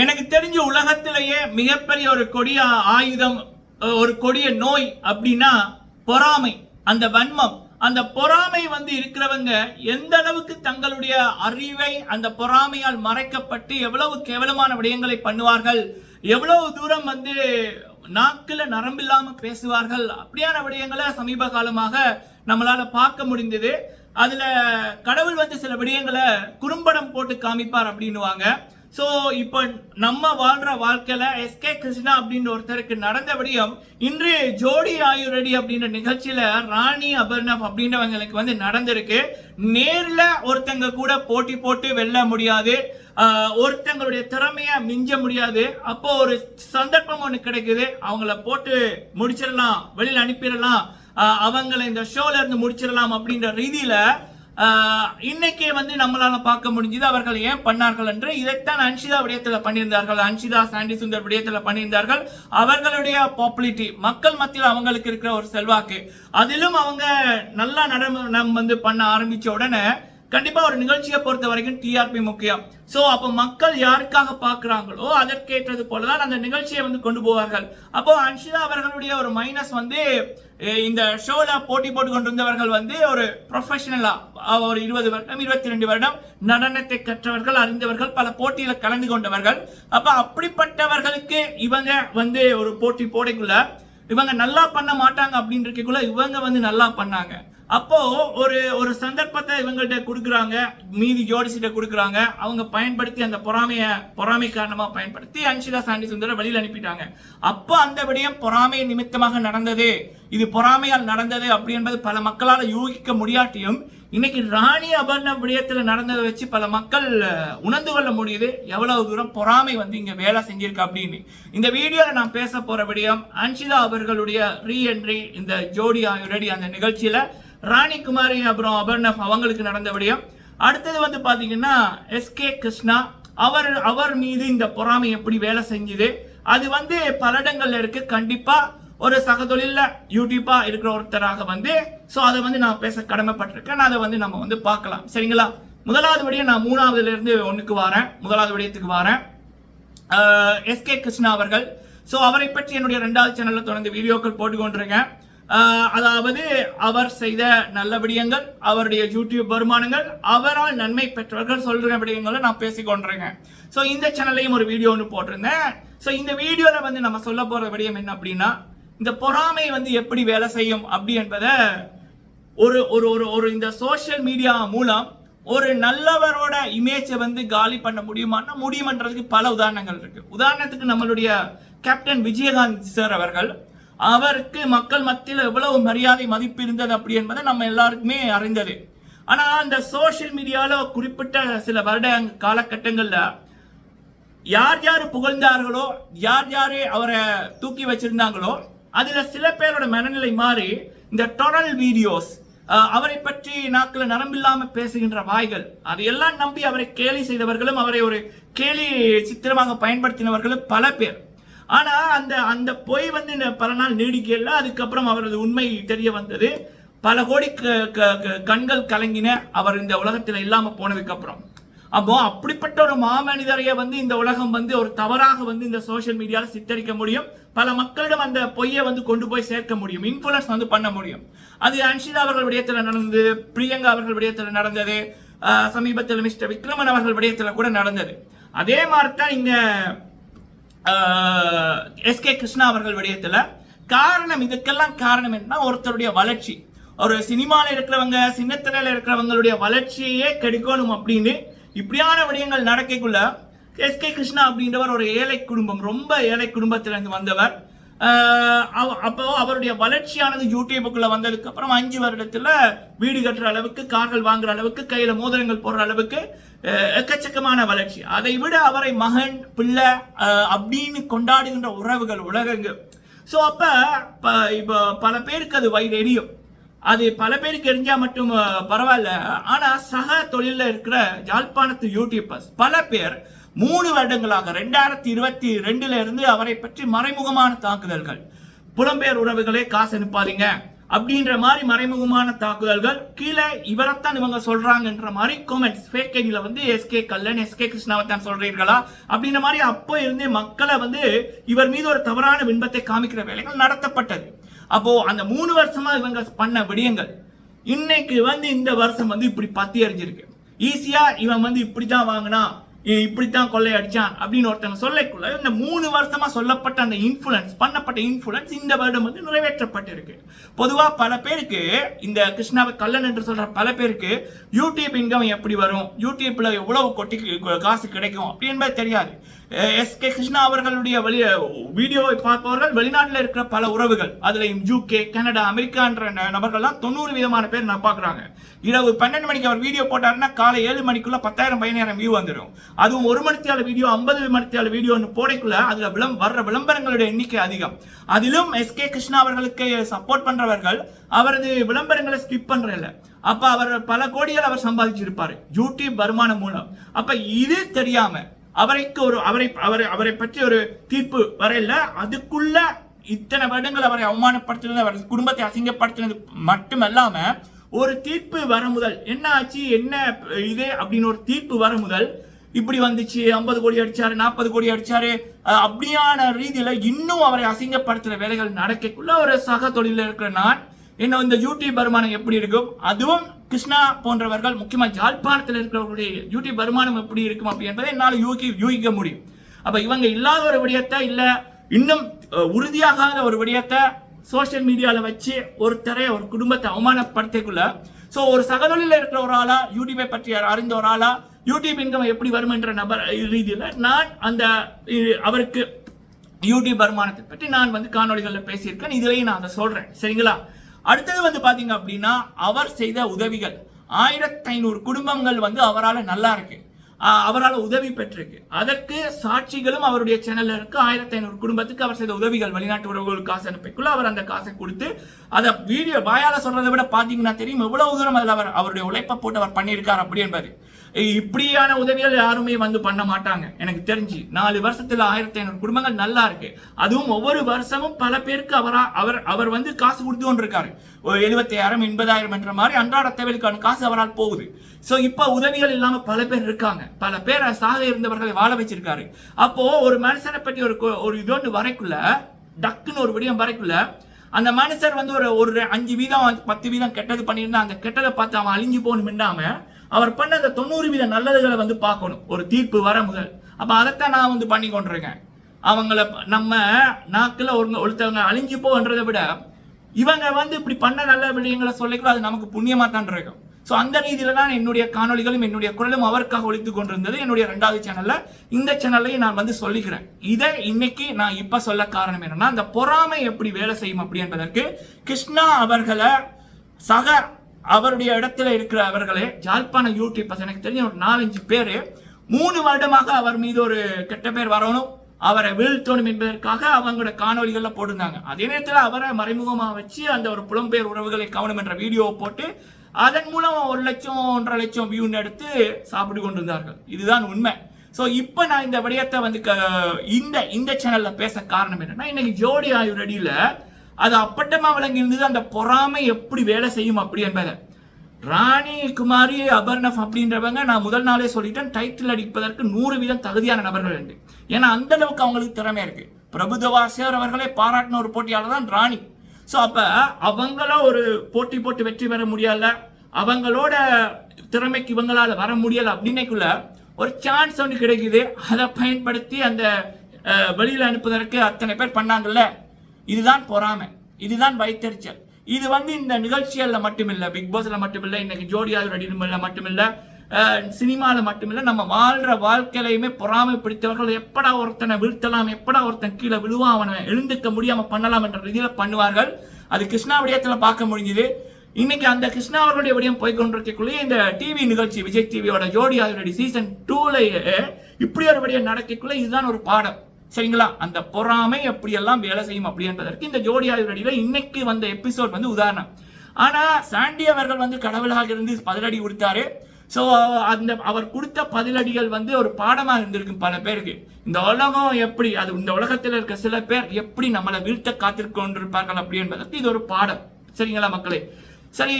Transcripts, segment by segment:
எனக்கு தெரிஞ்ச உலகத்திலேயே மிகப்பெரிய ஒரு கொடிய ஆயுதம் ஒரு கொடிய நோய் அப்படின்னா பொறாமை. அந்த வன்மம். அந்த பொறாமை வந்து இருக்கிறவங்க எந்த அளவுக்கு தங்களுடைய அறிவை அந்த பொறாமையால் மறைக்கப்பட்டு எவ்வளவு கேவலமான விடயங்களை பண்ணுவார்கள் எவ்வளவு தூரம் வந்து நாக்கில் நரம்பில்லாம பேசுவார்கள் அப்படியான விடயங்களை சமீப காலமாக நம்மளால பார்க்க முடிந்தது. அதுல கடவுள் வந்து சில விடயங்களை குறும்படம் போட்டு காமிப்பார் அப்படின்னுவாங்க. ஸோ இப்போ நம்ம வாழ்ற வாழ்க்கையில எஸ்கே கிருஷ்ணா அப்படின்ற ஒருத்தருக்கு நடந்தபடியும் இன்று ஜோடி ஆயுரடி அப்படின்ற நிகழ்ச்சியில ராணி அபர்ணப் அப்படின்றவங்களுக்கு வந்து நடந்திருக்கு. நேரில் ஒருத்தங்க கூட போட்டி போட்டு வெல்ல முடியாது. ஒருத்தங்களுடைய திறமைய மிஞ்ச முடியாது. அப்போ ஒரு சந்தர்ப்பம் ஒன்று கிடைக்குது. அவங்கள போட்டு முடிச்சிடலாம் வெளியில் அனுப்பிடலாம். அவங்கள இந்த ஷோல இருந்து முடிச்சிடலாம் அப்படின்ற ரீதியில இன்னைக்கே வந்து நம்மளால பார்க்க முடிஞ்சது அவர்கள் ஏன் பண்ணார்கள் என்று இதைத்தான் அன்ஷிதா விடயத்தில் பண்ணியிருந்தார்கள். அன்ஷிதா சாண்டி சுந்தர் விடயத்தில் பண்ணியிருந்தார்கள். அவர்களுடைய பாப்புலிட்டி மக்கள் மத்தியில் அவங்களுக்கு இருக்கிற ஒரு செல்வாக்கு அதிலும் அவங்க நல்லா நடனம் வந்து பண்ண ஆரம்பிச்ச உடனே கண்டிப்பா ஒரு நிகழ்ச்சியை பொறுத்த வரைக்கும் டிஆர்பி முக்கியம். சோ அப்ப மக்கள் யாருக்காக பாக்குறாங்களோ அதற்கேற்றது போலதான் அந்த நிகழ்ச்சியை வந்து கொண்டு போவார்கள். அப்போ அன்ஷிதா அவர்களுடைய ஒரு மைனஸ் வந்து இந்த ஷோல போட்டி போட்டு கொண்டிருந்தவர்கள் வந்து ஒரு ப்ரொஃபஷனலா ஒரு இருபது வருடம் இருபத்தி ரெண்டு வருடம் நடனத்தை கற்றவர்கள் அறிந்தவர்கள் பல போட்டியில கலந்து கொண்டவர்கள். அப்ப அப்படிப்பட்டவர்களுக்கு இவங்க வந்து ஒரு போட்டி போடைக்குள்ள இவங்க நல்லா பண்ண மாட்டாங்க அப்படின்றக்குள்ள இவங்க வந்து நல்லா பண்ணாங்க. அப்போ ஒரு ஒரு சந்தர்ப்பத்தை இவங்கள்ட்ட கொடுக்குறாங்க மீதி ஜோடிசிட்ட கொடுக்குறாங்க அவங்க பயன்படுத்தி அந்த பொறாமைய பொறாமை காரணமாக பயன்படுத்தி அன்ஷிலா சாண்டி சுந்தர வெளியில் அனுப்பிட்டாங்க. அப்போ அந்த விடயம் பொறாமை நிமித்தமாக நடந்தது. இது பொறாமையால் நடந்தது அப்படி என்பது பல மக்களால் யூகிக்க முடியாட்டியும் இன்னைக்கு ராணி அபர்ண விடயத்தில் நடந்ததை வச்சு பல மக்கள் உணர்ந்து கொள்ள முடியுது. எவ்வளவு தூரம் பொறாமை வந்து இங்கே வேலை செஞ்சிருக்கு அப்படின்னு. இந்த வீடியோவில் நான் பேச போகிற விடயம் அன்ஷிதா அவர்களுடைய ரீஎன்ட்ரி இந்த ஜோடி ஆயுரடி அந்த நிகழ்ச்சியில் ராணி குமாரி அப்புறம் அபர்ணப் அவங்களுக்கு நடந்த விடயம். அடுத்தது வந்து பார்த்தீங்கன்னா எஸ்கே கிருஷ்ணா அவர் அவர் மீது இந்த பொறாமை எப்படி வேலை செஞ்சுது? அது வந்து பல இடங்கள்ல இருக்கு. கண்டிப்பாக ஒரு சகதொழில யூடியூப்பாக இருக்கிற ஒருத்தராக வந்து ஸோ அதை வந்து நான் பேச கடமைப்பட்டிருக்கேன். அதை வந்து நம்ம வந்து பார்க்கலாம். சரிங்களா? முதலாவது விடயம் நான் மூணாவதுல இருந்து ஒண்ணுக்கு வரேன். முதலாவது விடயத்துக்கு வரேன். எஸ்கே கிருஷ்ணா அவர்கள். ஸோ அவரை பற்றி என்னுடைய ரெண்டாவது சேனலில் தொடர்ந்து வீடியோக்கள் போட்டுக்கொண்டிருக்கேன். அதாவது அவர் செய்த நல்ல விடயங்கள் அவருடைய யூடியூப் வருமானங்கள் அவரால் நன்மை பெற்றவர்கள் சொல்ற விடயங்களை நான் பேசிக்கொண்டிருங்க ஸோ இந்த சேனல்லையும் ஒரு வீடியோ ஒன்று போட்டிருந்தேன். ஸோ இந்த வீடியோவில் வந்து நம்ம சொல்ல போகிற விடயம் என்ன அப்படின்னா இந்த பொறாமை வந்து எப்படி வேலை செய்யும் அப்படி என்பதை ஒரு ஒரு ஒரு ஒரு இந்த சோஷியல் மீடியா மூலம் ஒரு நல்லவரோட இமேஜை வந்து காலி பண்ண முடியுமான்னா முடியுமன்றதுக்கு பல உதாரணங்கள் இருக்கு. உதாரணத்துக்கு நம்மளுடைய கேப்டன் விஜயகாந்த் சார் அவர்கள் அவருக்கு மக்கள் மத்தியில் எவ்வளவு மரியாதை மதிப்பு இருந்தது அப்படி என்பதை நம்ம எல்லாருக்குமே அறிந்தது. ஆனால் அந்த சோஷியல் மீடியாவில் குறிப்பிட்ட சில வருட காலகட்டங்களில் யார் யார் புகழ்ந்தார்களோ யார் யாரே அவரை தூக்கி வச்சிருந்தாங்களோ அதில் சில பேரோட மனநிலை மாறி இந்த டொரல் வீடியோஸ் அவரை பற்றி நாக்கில் நரம்பில்லாமல் பேசுகின்ற வாய்கள் அதையெல்லாம் நம்பி அவரை கேலி செய்தவர்களும் அவரை ஒரு கேலி சித்திரமாக பயன்படுத்தினவர்களும் பல பேர். ஆனா அந்த அந்த பொய் வந்து பல நாள் நீடிக்கல. அதுக்கப்புறம் அவரது உண்மை தெரிய வந்தது. பல கோடி க- க- க- கண்கள் கலங்கின அவர் இந்த உலகத்தில் இல்லாமல் போனதுக்கு அப்புறம் அப்போ அப்படிப்பட்ட ஒரு மாமனிதரைய வந்து இந்த உலகம் வந்து ஒரு தவறாக வந்து இந்த சோஷியல் மீடியாவில் சித்தரிக்க முடியும். பல மக்களிடம் அந்த பொய்யை வந்து கொண்டு போய் சேர்க்க முடியும். இன்ஃபுளுன்ஸ் வந்து பண்ண முடியும். அது அன்ஷிதா அவர்கள் விடயத்தில் நடந்தது பிரியங்கா அவர்கள் விடயத்தில் நடந்தது சமீபத்தில் மிஸ்டர் விக்ரமன் அவர்கள் விடயத்தில் கூட நடந்தது. அதே மாதிரி தான் இங்கே எஸ் கே கிருஷ்ணா அவர்கள் விடயத்தில் காரணம் இதுக்கெல்லாம் காரணம் என்ன ஒருத்தருடைய வளர்ச்சி. ஒரு சினிமாவில் இருக்கிறவங்க சின்னத்திரையில் இருக்கிறவங்களுடைய வளர்ச்சியே கெடுக்கணும் அப்படின்னு இப்படியான விடயங்கள் நடக்கக்குள்ள எஸ்கே கிருஷ்ணா அப்படின்றவர் ஒரு ஏழை குடும்பம் ரொம்ப ஏழை குடும்பத்திலிருந்து வந்தவர். அப்போ அவருடைய வளர்ச்சியானது யூடியூபுக்குள்ள வந்ததுக்கு அப்புறம் அஞ்சு வருடத்துல வீடு கட்டுற அளவுக்கு கார்கள் வாங்குற அளவுக்கு கையில மோதிரங்கள் போடுற அளவுக்கு எக்கச்சக்கமான வளர்ச்சி. அதை விட அவரை மகன் பிள்ளை அப்படின்னு கொண்டாடுகின்ற உறவுகள் உலகங்கு. ஸோ அப்ப இப்போ இப்போ பல பேருக்கு அது வயிறு எரியும். அது பல பேருக்கு எரிஞ்சா மட்டும் பரவாயில்ல. ஆனா சக தொழில இருக்கிற யாழ்ப்பாணத்து யூடியூபர்ஸ் பல பேர் மூணு வருடங்களாக ரெண்டாயிரத்தி இருபத்தி ரெண்டுல இருந்து அவரை பற்றி மறைமுகமான தாக்குதல்கள். புலம்பெயர் உறவுகளே காசு அனுப்பாதீங்க. அப்படின்ற மாதிரி மறைமுகமான தாக்குதல்கள் கீழே இவரைத்தான் இவங்க சொல்றாங்கன்ற மாதிரி காமெண்ட்ஸ் ஃபேக் வந்து எஸ்கே கல்லன் எஸ்கே கிருஷ்ணாவை தான் சொல்றீர்களா? அப்படின்ற மாதிரி அப்போ இருந்தே மக்களை வந்து இவர் மீது ஒரு தவறான பின்பத்தை காமிக்கிற வேலைகள் நடத்தப்பட்டது. அப்போ அந்த மூணு வருஷமா இவங்க பண்ண விடயங்கள் இன்னைக்கு வந்து இந்த வருஷம் வந்து இப்படி பத்தி அறிஞ்சிருக்கு. ஈஸியா இவன் வந்து இப்படிதான் வாங்கினா இப்படித்தான் கொள்ளை அடிச்சான் அப்படின்னு ஒருத்தங்க சொல்லக்குள்ள இந்த மூணு வருஷமா சொல்லப்பட்ட அந்த இன்ஃபுளுன்ஸ் பண்ணப்பட்ட இன்ஃபுளுன்ஸ் இந்த வருடம் வந்து நிறைவேற்றப்பட்டிருக்கு. பொதுவா பல பேருக்கு இந்த கிருஷ்ணாவை கல்லன் என்று சொல்ற பல பேருக்கு யூடியூப் இன்கம் எப்படி வரும்? யூடியூப்ல எவ்வளவு கொட்டி காசு கிடைக்கும்? அப்படி என்பது தெரியாது. எஸ். கே. கிருஷ்ணா அவர்களுடைய வெளி வீடியோவை பார்ப்பவர்கள் வெளிநாட்டில் இருக்கிற பல உறவுகள் அதுல யூகே கனடா அமெரிக்கான்ற ந- நபர்கள்லாம் தொண்ணூறு விதமான பேர் நான் பார்க்குறாங்க. இரவு பன்னெண்டு மணிக்கு அவர் வீடியோ போட்டாருன்னா காலை ஏழு மணிக்குள்ள பத்தாயிரம் பதினாயிரம் வியூ வந்துடும் அதுவும் ஒரு மணித்தியால வீடியோ ஐம்பது மணித்தியால வீடியோன்னு போடைக்குள்ள அதுல விளம் வர்ற விளம்பரங்களுடைய எண்ணிக்கை அதிகம். அதிலும் எஸ். கே. கிருஷ்ணா அவர்களுக்கு சப்போர்ட் பண்றவர்கள் அவரது விளம்பரங்களை ஸ்கிப் பண்ணுறதில்ல அப்ப அவர் பல கோடிகள் அவர் சம்பாதிச்சிருப்பாரு. யூடியூப் வருமானம் மூலம். அப்ப இது தெரியாம அவரைக்கு ஒரு அவரை அவரை அவரை பற்றி ஒரு தீர்ப்பு வரையில அதுக்குள்ள இத்தனை வருடங்கள் அவரை அவமானப்படுத்தினது அவர் குடும்பத்தை அசிங்கப்படுத்தினது மட்டுமல்லாம ஒரு தீர்ப்பு வர முதல் என்ன ஆச்சு என்ன இது அப்படின்னு ஒரு தீர்ப்பு வர முதல் இப்படி வந்துச்சு ஐம்பது கோடி அடிச்சாரு நாற்பது கோடி அடிச்சாரு அப்படியான ரீதியில இன்னும் அவரை அசிங்கப்படுத்துற வேலைகள் நடக்கக்குள்ள ஒரு சக தொழில இருக்கிற நான் என்ன இந்த யூடியூப் வருமானம் எப்படி இருக்கும்? அதுவும் கிருஷ்ணா போன்றவர்கள் முக்கியமாக ஜாழ்ப்பாணத்தில் இருக்கிறவர்களுடைய யூடியூப் வருமானம் எப்படி இருக்கும் அப்படி என்பதை என்னால் யூகி யூகிக்க முடியும். அப்போ இவங்க இல்லாத ஒரு விடயத்தை இல்லை இன்னும் உறுதியாகாத ஒரு விடயத்தை சோஷியல் மீடியாவில் வச்சு ஒருத்தரை ஒரு குடும்பத்தை அவமானப்படுத்திக்குள்ள ஸோ ஒரு சகதொழில இருக்கிற ஒரு ஆளா யூடியூபை பற்றி அறிந்த ஒரு ஆளா யூடியூப் இன்கம் எப்படி வரும் என்ற நபர் ரீதியில் நான் அந்த அவருக்கு யூடியூப் வருமானத்தை பற்றி நான் வந்து காணொளிகளில் பேசியிருக்கேன். இதுலயும் நான் அதை சொல்கிறேன் சரிங்களா? அடுத்தது வந்து பாத்தீங்க அப்படின்னா அவர் செய்த உதவிகள். ஆயிரத்தி ஐநூறு குடும்பங்கள் வந்து அவரால் நல்லா இருக்கு. ஆஹ் அவரால் உதவி பெற்றிருக்கு. அதற்கு சாட்சிகளும் அவருடைய சேனல்ல இருக்கு. ஆயிரத்தி ஐநூறு குடும்பத்துக்கு அவர் செய்த உதவிகள். வெளிநாட்டு உறவுகளுக்கு காசு அனுப்பிக்குள்ள அவர் அந்த காசை கொடுத்து அதை வீடியோ வாயால சொல்றதை விட பாத்தீங்கன்னா தெரியும். எவ்வளவு தூரம் அதில் அவர் அவருடைய உழைப்பை போட்டு அவர் பண்ணியிருக்கார் அப்படி என்பது. இப்படியான உதவிகள் யாருமே வந்து பண்ண மாட்டாங்க. எனக்கு தெரிஞ்சு நாலு வருஷத்துல ஆயிரத்தி ஐநூறு குடும்பங்கள் நல்லா இருக்கு. அதுவும் ஒவ்வொரு வருஷமும் பல பேருக்கு அவரா அவர் அவர் வந்து காசு கொடுத்து கொண்டிருக்காரு ஒரு எழுபத்தாயிரம் எண்பதாயிரம் என்ற மாதிரி அன்றாட தேவைக்கான காசு அவரால் போகுது. ஸோ இப்போ உதவிகள் இல்லாமல் பல பேர் இருக்காங்க. பல பேர் சாக இருந்தவர்களை வாழ வச்சிருக்காரு. அப்போ ஒரு மனுஷனை பற்றி ஒரு ஒரு இதொன்று வரைக்குள்ள டக்குன்னு ஒரு விடியம் வரைக்குள்ள அந்த மனுஷர் வந்து ஒரு ஒரு அஞ்சு வீதம் பத்து வீதம் கெட்டது பண்ணியிருந்தா அந்த கெட்டதை பார்த்து அவன் அழிஞ்சு போகணும் இல்லாம அவர் பண்ண அந்த தொண்ணூறு வீத நல்லதுகளை வந்து பார்க்கணும். ஒரு தீர்ப்பு வர முதல். அப்போ அதைத்தான் நான் வந்து பண்ணி கொண்டிருக்கேன். அவங்கள நம்ம நாக்கில் ஒரு ஒருத்தவங்க அழிஞ்சு போன்றதை விட இவங்க வந்து இப்படி பண்ண நல்ல விடயங்களை சொல்லிக்கிறோம் அது நமக்கு புண்ணியமாக தான் இருக்கும். ஸோ அந்த ரீதியில் தான் என்னுடைய காணொளிகளும் என்னுடைய குரலும் அவருக்காக ஒழித்து கொண்டிருந்தது. என்னுடைய ரெண்டாவது சேனலில் இந்த சேனல்லையும் நான் வந்து சொல்லிக்கிறேன். இதை இன்னைக்கு நான் இப்போ சொல்ல காரணம் என்னன்னா அந்த பொறாமை எப்படி வேலை செய்யும் அப்படின்றதற்கு கிருஷ்ணா அவர்களை சக அவருடைய இடத்துல இருக்கிற அவர்களே ஜாழ்ப்பாண யூடியூபர்ஸ் எனக்கு தெரிஞ்ச ஒரு நாலஞ்சு பேர் மூணு வருடமாக அவர் மீது ஒரு கெட்ட பேர் வரணும் அவரை வீழ்த்தணும் என்பதற்காக அவங்களோட காணொலிகளில் போட்டிருந்தாங்க. அதே நேரத்தில் அவரை மறைமுகமாக வச்சு அந்த ஒரு புலம்பெயர் உறவுகளை கவனம் என்ற வீடியோவை போட்டு அதன் மூலம் ஒரு லட்சம் ஒன்றரை லட்சம் வியூன்னு எடுத்து சாப்பிட்டு கொண்டிருந்தார்கள். இதுதான் உண்மை. ஸோ இப்போ நான் இந்த விடயத்தை வந்து க- இந்த இந்த சேனலில் பேச காரணம் என்னன்னா இன்னைக்கு ஜோடி ஆயுர் அடியில் அது அப்பட்டமா விளங்கி இருந்தது அந்த பொறாமை எப்படி வேலை செய்யும் அப்படி என்பதை. ராணி குமாரி அபர்ணப் அப்படின்றவங்க நான் முதல் நாளே சொல்லிட்டேன் டைட்டில் அடிப்பதற்கு நூறு வீதம் தகுதியான நபர்கள் உண்டு ஏன்னா அந்த அளவுக்கு அவங்களுக்கு திறமை இருக்கு. பிரபுதவாசியர் அவர்களே பாராட்டின ஒரு போட்டியாளர் தான் ராணி. ஸோ அப்ப அவங்கள ஒரு போட்டி போட்டு வெற்றி பெற முடியல அவங்களோட திறமைக்கு இவங்களால் வர முடியலை அப்படின்னைக்குள்ள ஒரு சான்ஸ் ஒன்று கிடைக்குது. அதை பயன்படுத்தி அந்த வெளியில் அனுப்புவதற்கு அத்தனை பேர் பண்ணாங்கல்ல? இதுதான் பொறாமை. இதுதான் வைத்தறிச்சல் இது வந்து இந்த நிகழ்ச்சிகளில் மட்டுமில்லை பிக் பாஸ்ல மட்டுமில்லை இன்னைக்கு ஜோடியாக ரெடிமில்ல மட்டுமில்லை சினிமாவில் மட்டுமில்லை நம்ம வாழ்ற வாழ்க்கையிலையுமே பொறாமை பிடித்தவர்கள் எப்படா ஒருத்தனை வீழ்த்தலாம் எப்படா ஒருத்தன் கீழே விழுவான் அவனை எழுந்துக்க முடியாமல் பண்ணலாம் என்ற ரீதியில் பண்ணுவார்கள். அது கிருஷ்ணா விடயத்துல பார்க்க முடிஞ்சுது. இன்னைக்கு அந்த கிருஷ்ணா அவர்களுடைய விடயம் போய் கொண்டிருக்கக்குள்ளேயே இந்த டிவி நிகழ்ச்சி விஜய் டிவியோட ஜோடி ஆல்ரெடி சீசன் டூல இப்படி ஒரு விடயம் நடக்கக்குள்ளே இதுதான் ஒரு பாடம். சரிங்களா? அந்த பொறாமை எப்படியெல்லாம் வேலை செய்யும் அப்படி என்பதற்கு இந்த ஜோடி ஆல்ரெடியில இன்னைக்கு வந்த எபிசோட் வந்து உதாரணம். ஆனா சாண்டி அவர்கள் வந்து கடவுளாக இருந்து பதிலடி கொடுத்தாரு. ஸோ அந்த அவர் கொடுத்த பதிலடிகள் வந்து ஒரு பாடமாக இருந்திருக்கும் பல பேருக்கு. இந்த உலகம் எப்படி அது இந்த உலகத்தில் இருக்க சில பேர் எப்படி நம்மளை வீழ்த்த காத்திருக்கொண்டிருப்பார்கள் அப்படி என்பதற்கு இது ஒரு பாடம். சரிங்களா மக்களே? சரி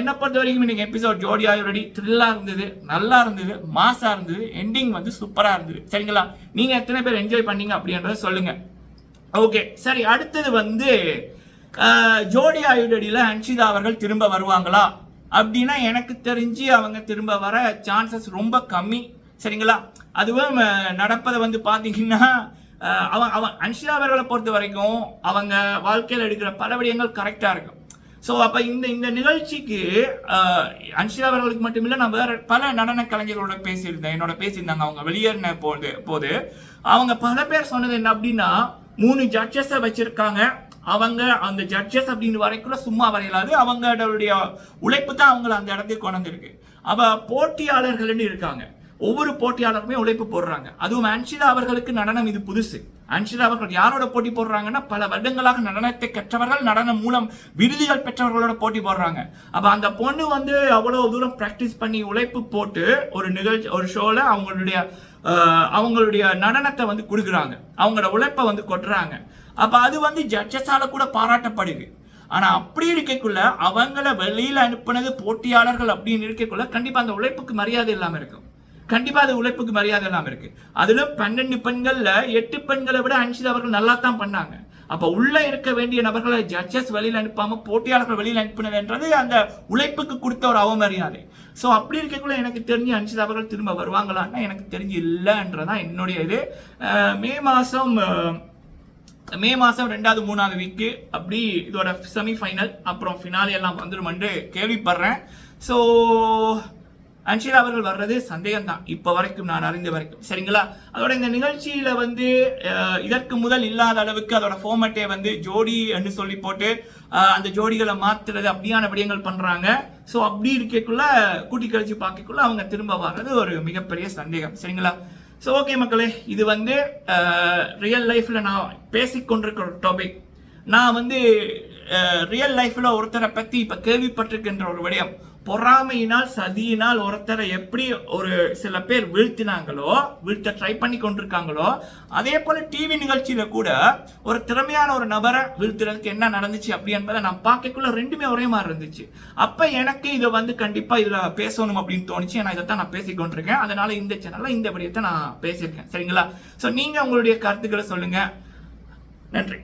என்ன பொறுத்த வரைக்கும் இன்னைக்கு எபிசோட் ஜோடி ரெடி த்ரில்லாக இருந்தது நல்லா இருந்தது மாசாக இருந்தது எண்டிங் வந்து சூப்பராக இருந்தது. சரிங்களா? நீங்கள் எத்தனை பேர் என்ஜாய் பண்ணீங்க அப்படின்றத சொல்லுங்கள் ஓகே சரி அடுத்தது வந்து ஜோடி ஆயுடடியில் அன்ஷிதா அவர்கள் திரும்ப வருவாங்களா? அப்படின்னா எனக்கு தெரிஞ்சு அவங்க திரும்ப வர சான்சஸ் ரொம்ப கம்மி. சரிங்களா? அதுவும் நடப்பதை வந்து பார்த்தீங்கன்னா அவன் அவன் ஹன்ஷிதா அவர்களை பொறுத்த வரைக்கும் அவங்க வாழ்க்கையில் எடுக்கிற பல விடயங்கள் கரெக்டாக இருக்கும். ஸோ அப்போ இந்த இந்த நிகழ்ச்சிக்கு அன்ஷிலா அன்ஷிதா அவர்களுக்கு மட்டுமில்லை நான் வேற பல நடன கலைஞர்களோட பேசியிருந்தேன். என்னோட பேசியிருந்தாங்க. அவங்க வெளியேறின போது போது அவங்க பல பேர் சொன்னது என்ன அப்படின்னா மூணு ஜட்ஜஸை வச்சிருக்காங்க. அவங்க அந்த ஜட்ஜஸ் அப்படின்னு வரைக்கும் சும்மா வரையலாது. அவங்களுடைய உழைப்பு தான் அவங்கள அந்த இடத்துக்கு கொண்டு வந்திருக்கு. அவ போட்டியாளர்கள்னு இருக்காங்க. ஒவ்வொரு போட்டியாளருமே உழைப்பு போடுறாங்க. அதுவும் அன்ஷிதா அவர்களுக்கு நடனம் இது புதுசு. அன்ஷிதா அவர்கள் யாரோட போட்டி போடுறாங்கன்னா பல வருடங்களாக நடனத்தை கற்றவர்கள் நடனம் மூலம் விருதுகள் பெற்றவர்களோட போட்டி போடுறாங்க. அப்ப அந்த பொண்ணு வந்து அவ்வளவு தூரம் பிராக்டிஸ் பண்ணி உழைப்பு போட்டு ஒரு நிகழ்ச்சி ஒரு ஷோல அவங்களுடைய அவங்களுடைய நடனத்தை வந்து கொடுக்குறாங்க. அவங்களோட உழைப்பை வந்து கொட்டுறாங்க. அப்ப அது வந்து ஜட்ஜஸால கூட பாராட்டப்படுது. ஆனா அப்படி இருக்கக்குள்ள அவங்கள வெளியில அனுப்புனது போட்டியாளர்கள் அப்படின்னு இருக்கக்குள்ள கண்டிப்பா அந்த உழைப்புக்கு மரியாதை இல்லாம இருக்கும். கண்டிப்பா அது உழைப்புக்கு மரியாதை இல்லாமல் இருக்கு. அதிலும் பன்னெண்டு பெண்கள்ல எட்டு பெண்களை விட அன்ஷிதா அவர்கள் நல்லா தான் பண்ணாங்க. அப்ப உள்ள இருக்க வேண்டிய நபர்களை ஜட்ஜஸ் வெளியில் அனுப்பாம போட்டியாளர்கள் வெளியில் அனுப்பினதுன்றது அந்த உழைப்புக்கு கொடுத்த ஒரு அவமரியாதை. ஸோ அப்படி இருக்கக்குள்ள எனக்கு தெரிஞ்சு அன்ஷிதா அவர்கள் திரும்ப வருவாங்களான்னா எனக்கு தெரிஞ்சு இல்லைன்றதான் என்னுடைய இது. மே மாதம் மே மாதம் ரெண்டாவது மூணாவது வீக்கு அப்படி இதோட செமி ஃபைனல் அப்புறம் ஃபினாலி எல்லாம் வந்துடும் என்று கேள்விப்படுறேன். ஸோ அன்ஷிலா அவர்கள் வர்றது சந்தேகம் தான் இப்போ வரைக்கும் நான் அறிந்த வரைக்கும். சரிங்களா? அதோட இந்த நிகழ்ச்சியில வந்து இதற்கு முதல் இல்லாத அளவுக்கு அதோட ஃபார்மேட்டே வந்து ஜோடி என்று சொல்லி போட்டு அந்த ஜோடிகளை மாத்துறது அப்படியான விடயங்கள் பண்றாங்க. ஸோ அப்படி இருக்கக்குள்ள கூட்டி கழிச்சு பார்க்கக்குள்ள அவங்க திரும்ப வர்றது ஒரு மிகப்பெரிய சந்தேகம். சரிங்களா? ஸோ ஓகே மக்களே இது வந்து ரியல் லைஃப்பில் நான் பேசிக்கொண்டிருக்கிற டாபிக் நான் வந்து ரியல் லைஃப்பில் ஒருத்தரை பற்றி இப்போ கேள்விப்பட்டிருக்கின்ற ஒரு விடயம். பொறாமையினால் சதியினால் ஒருத்தரை எப்படி ஒரு சில பேர் வீழ்த்தினாங்களோ வீழ்த்த ட்ரை பண்ணி கொண்டிருக்காங்களோ அதே போல டிவி நிகழ்ச்சியில கூட ஒரு திறமையான ஒரு நபரை வீழ்த்துறதுக்கு என்ன நடந்துச்சு அப்படி என்பதை நான் பார்க்கக்குள்ள ரெண்டுமே ஒரே மாதிரி இருந்துச்சு. அப்ப எனக்கு இதை வந்து கண்டிப்பா இதுல பேசணும் அப்படின்னு தோணுச்சு. ஏன்னா இதைத்தான் நான் பேசிக்கொண்டிருக்கேன் அதனால இந்த சேனல்ல இந்த விடயத்தை நான் பேசியிருக்கேன். சரிங்களா? ஸோ நீங்க உங்களுடைய கருத்துக்களை சொல்லுங்க. நன்றி.